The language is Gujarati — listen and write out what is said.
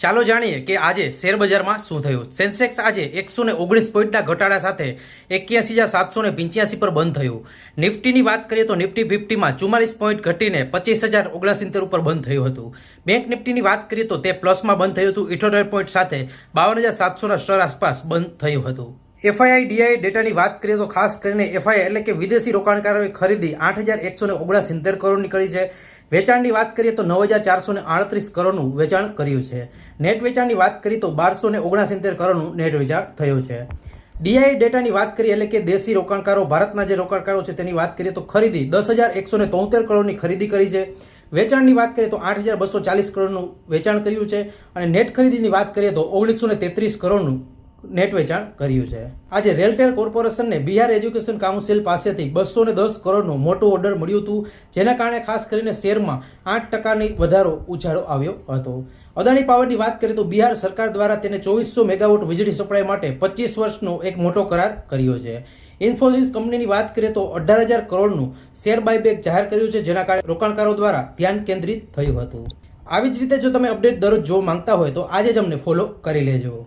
ચાલો જાણીએ કે આજે શેર બજારમાં શું થયું. સેન્સેક્સ આજે એકસો ને ઓગણીસ પોઈન્ટના ઘટાડા સાથે એક્યાસી હજાર સાતસો ને પંચ્યાસી પર બંધ થયું. નિફ્ટીની વાત કરીએ તો નિફ્ટી ફિફ્ટીમાં ચુમ્માલીસ પોઈન્ટ ઘટીને પચીસ હજાર ઓગણસિત્તેર ઉપર બંધ થયું હતું. બેંક નિફ્ટીની વાત કરીએ તો તે પ્લસમાં બંધ થયું હતું. ઇઠોતેર પોઈન્ટ સાથે બાવન હજાર સાતસોના સ્તર આસપાસ બંધ થયું હતું. એફઆઈઆઈ ડીઆઈ ડેટાની વાત કરીએ તો ખાસ કરીને એફઆઈ એટલે કે વિદેશી રોકાણકારોએ ખરીદી આઠ હજાર એકસો ને ઓગણસિત્તેર કરોડની કરી છે. વેચાણની વાત કરીએ તો નવ હજાર ચારસો ને આડત્રીસ કરોડનું વેચાણ કર્યું છે. નેટ વેચાણની વાત કરીએ તો બારસો ને ઓગણસિત્તેર કરોડનું નેટ વેચાણ થયું છે. ડીઆઈ ડેટાની વાત કરીએ એટલે કે દેશી રોકાણકારો, ભારતના જે રોકાણકારો છે તેની વાત કરીએ તો ખરીદી દસ હજાર એકસો ને કરોડની ખરીદી કરી છે. વેચાણની વાત કરીએ તો આઠ હજાર બસો ચાલીસ કરોડનું વેચાણ કર્યું છે. અને નેટ ખરીદીની વાત કરીએ તો ઓગણીસો તેત્રીસ કરોડનું નેટ વેચાણ કર્યું છે. આજે રેલટેલ કોર્પોરેશનને બિહાર એજ્યુકેશન કાઉન્સિલ પાસેથી બસો ને દસ કરોડનું મોટો ઓર્ડર મળ્યું હતું, જેના કારણે ખાસ કરીને શેરમાં આઠ ટકાની વધારો ઉછાળો આવ્યો હતો. અદાણી પાવરની વાત કરીએ તો બિહાર સરકાર દ્વારા તેને ચોવીસો મેગાવોટ વીજળી સપ્લાય માટે પચીસ વર્ષનો એક મોટો કરાર કર્યો છે. ઇન્ફોસિસ કંપનીની વાત કરીએ તો અઢાર હજાર કરોડનું શેર બાયબેક જાહેર કર્યું છે, જેના કારણે રોકાણકારો દ્વારા ધ્યાન કેન્દ્રિત થયું હતું. આવી જ રીતે જો તમે અપડેટ દરરોજ જોવા માંગતા હોય તો આજે જ અમને ફોલો કરી લેજો.